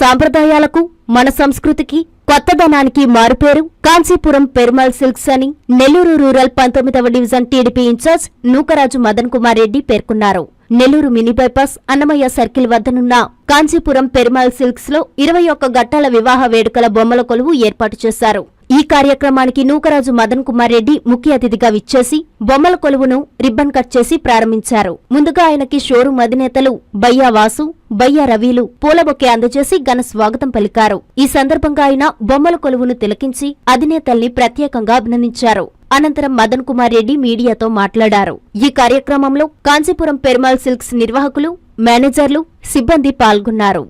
సాంప్రదాయాలకు మన సంస్కృతికి కొత్తదనానికి మారుపేరు కాంచీపురం పెరుమాల్ సిల్క్స్ అని నెల్లూరు రూరల్ పంతొమ్మిదవ division TDP in charge Nukaraju Madan Kumar Reddy పేర్కొన్నారు. Nellore mini bypass Annamayya circle వద్దనున్న కాంచీపురం పెరుమాల్ సిల్క్స్లో ఇరవై ఒక్క గట్టాల వివాహ వేడుకల బొమ్మల కొలువు ఏర్పాటు చేశారు. ఈ కార్యక్రమానికి నూకరాజు మదన్ కుమార్ రెడ్డి ముఖ్య అతిథిగా విచ్చేసి బొమ్మల కొలువును రిబ్బన్ కట్ చేసి ప్రారంభించారు. ముందుగా ఆయనకి షోరూం అధినేతలు బయ్యా వాసు బయ్యా రవిలు పూలబొకే అందజేసి ఘన స్వాగతం పలికారు. ఈ సందర్భంగా ఆయన బొమ్మల కొలువును తిలకించి అధినేతల్ని ప్రత్యేకంగా అభినందించారు. అనంతరం మదన్ కుమార్ రెడ్డి మీడియాతో మాట్లాడారు. ఈ కార్యక్రమంలో కాంచీపురం పెరుమాల్ సిల్క్స్ నిర్వాహకులు మేనేజర్లు సిబ్బంది పాల్గొన్నారు.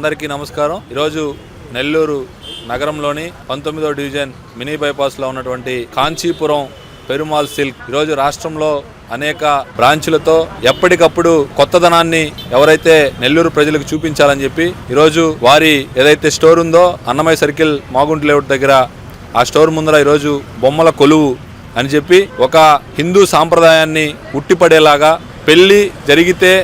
అందరికీ నమస్కారం. ఈరోజు నెల్లూరు నగరంలోని పంతొమ్మిదో డివిజన్ మినీ బైపాస్లో ఉన్నటువంటి కాంచీపురం పెరుమాల్ సిల్క్. ఈరోజు రాష్ట్రంలో అనేక బ్రాంచులతో ఎప్పటికప్పుడు కొత్తదనాన్ని ఎవరైతే నెల్లూరు ప్రజలకు చూపించాలని చెప్పి ఈరోజు వారి ఏదైతే స్టోర్ ఉందో అన్నమయ్య సర్కిల్ మాగుంట లేఅవుట్ దగ్గర ఆ స్టోర్ ముందర ఈరోజు బొమ్మల కొలువు అని చెప్పి ఒక హిందూ సాంప్రదాయాన్ని ఉట్టిపడేలాగా పెళ్ళి జరిగితే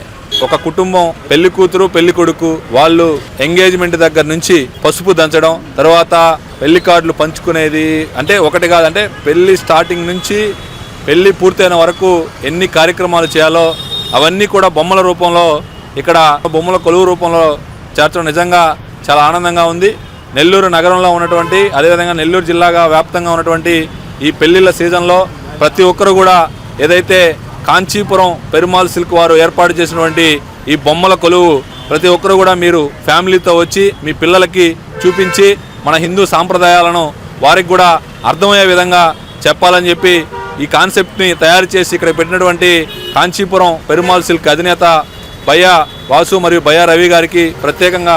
ఒక కుటుంబం పెళ్ళి కూతురు పెళ్ళి కొడుకు వాళ్ళు ఎంగేజ్మెంట్ దగ్గర నుంచి పసుపు దంచడం తర్వాత పెళ్ళి కార్డులు పంచుకునేది అంటే ఒకటి కాదంటే పెళ్ళి స్టార్టింగ్ నుంచి పెళ్ళి పూర్తయిన వరకు ఎన్ని కార్యక్రమాలు చేయాలో అవన్నీ కూడా బొమ్మల రూపంలో ఇక్కడ బొమ్మల కొలువు రూపంలో చేర్చడం నిజంగా చాలా ఆనందంగా ఉంది. నెల్లూరు నగరంలో ఉన్నటువంటి అదేవిధంగా నెల్లూరు జిల్లాగా వ్యాప్తంగా ఉన్నటువంటి ఈ పెళ్ళిళ్ళ సీజన్లో ప్రతి ఒక్కరు కూడా ఏదైతే కాంచీపురం పెరుమాల్ సిల్క్ వారు ఏర్పాటు చేసినటువంటి ఈ బొమ్మల కొలువు ప్రతి ఒక్కరు కూడా మీరు ఫ్యామిలీతో వచ్చి మీ పిల్లలకి చూపించి మన హిందూ సాంప్రదాయాలను వారికి కూడా అర్థమయ్యే విధంగా చెప్పాలని చెప్పి ఈ కాన్సెప్ట్ని తయారు చేసి ఇక్కడ పెట్టినటువంటి కాంచీపురం పెరుమాల్ సిల్క్ అధినేత భయ్యా వాసు మరియు భయ్యా రవి గారికి ప్రత్యేకంగా